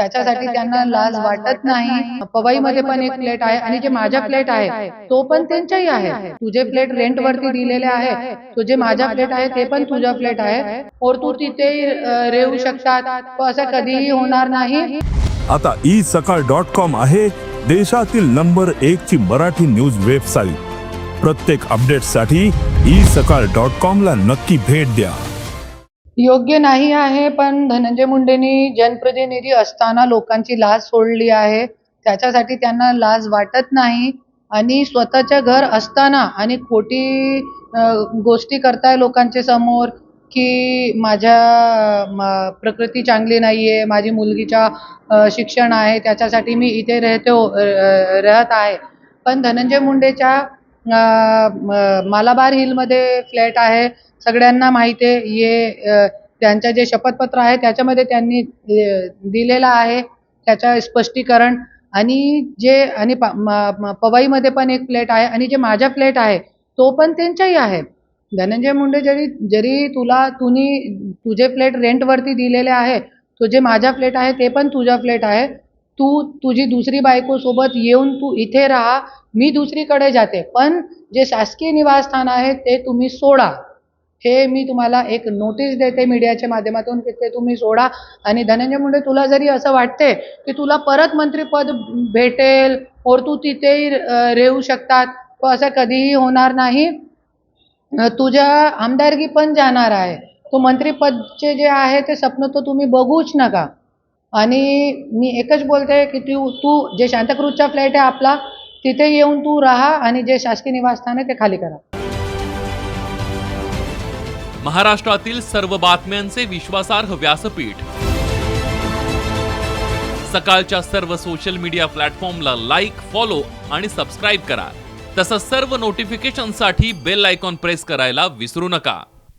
त्याच्यासाठी त्यांना लाज वाटत नाही. पवईमध्ये पण एक फ्लॅट आहे आणि जे माझा फ्लॅट आहे तो पण त्यांचाही आहे. तुझे फ्लॅट रेंट वरती दिलेले आहे. तुझे माझा फ्लॅट आहे ते पण तुझा फ्लॅट आहे. और तू तिथे राहू शकतात. असं कधीही होणार नाही. आता ई सकाळ डॉट कॉम आहे देशातील नंबर एक ची मराठी न्यूज वेबसाईट. प्रत्येक अपडेटसाठी ई सकाळ डॉट कॉम ला नक्की भेट द्या. योग्य नाही आहे पण धनंजय मुंडेंनी जनप्रतिनिधी असताना लोकांची लाज सोडली आहे. त्याच्यासाठी त्यांना लाज वाटत नाही. आणि स्वतःच्या घर असताना आणि खोटी गोष्टी करताय लोकांच्या समोर की माझ्या म- प्रकृती चांगली नाही आहे माझी मुलगीच्या शिक्षण आहे त्याच्यासाठी मी इथे राहतो राहत आहे. पण धनंजय मुंडेच्या मालाबार हिलमध्ये फ्लॅट आहे. सगळ्यांना माहिती आहे. ये त्यांचं जे शपथपत्र आहे त्याच्यामध्ये त्यांनी दिलेलं आहे. त्याचं स्पष्टीकरण. आणि जे आणि प- म- पवईमध्ये पण एक फ्लॅट आहे. आणि जे माझा फ्लॅट आहे तो पण त्यांचाही आहे. धनंजय मुंडे जरी जरी तुला तुम्ही तुझे फ्लॅट रेंटवरती दिलेले आहे तो जे माझा फ्लॅट आहे ते पण तुझा फ्लॅट आहे. तू तुझी दुसरी बायकोसोबत येऊन तू इथे राहा मी दुसरीकडे जाते. पण जे शासकीय निवासस्थान आहे ते तुम्ही सोडा. हे मी तुम्हाला एक नोटीस देते मीडियाच्या माध्यमातून की ते तुम्ही सोडा. आणि धनंजय मुंडे तुला जरी असं वाटते की तुला परत मंत्रिपद भेटेल और तू तिथेही अं, शकतात तो असं कधीही होणार नाही. तुझ्या आमदारकी पण जाणार आहे. तो मंत्रिपदचे जे आहे ते स्वप्न तो तुम्ही बघूच नका. आणि मी एकच बोलते की तू तू जे शांताक्रूजचा फ्लॅट आहे आपला तिथे येऊन तू राहा आणि जे शासकीय निवासस्थान आहे ते खाली करा. महाराष्ट्रातील सर्व बातम्यांचे विश्वासार्ह व्यासपीठ. सकाळच्या सर्व सोशल मीडिया प्लॅटफॉर्मला लाईक फॉलो आणि सबस्क्राईब करा. तसंच सर्व नोटिफिकेशनसाठी बेल आयकॉन प्रेस करायला विसरू नका.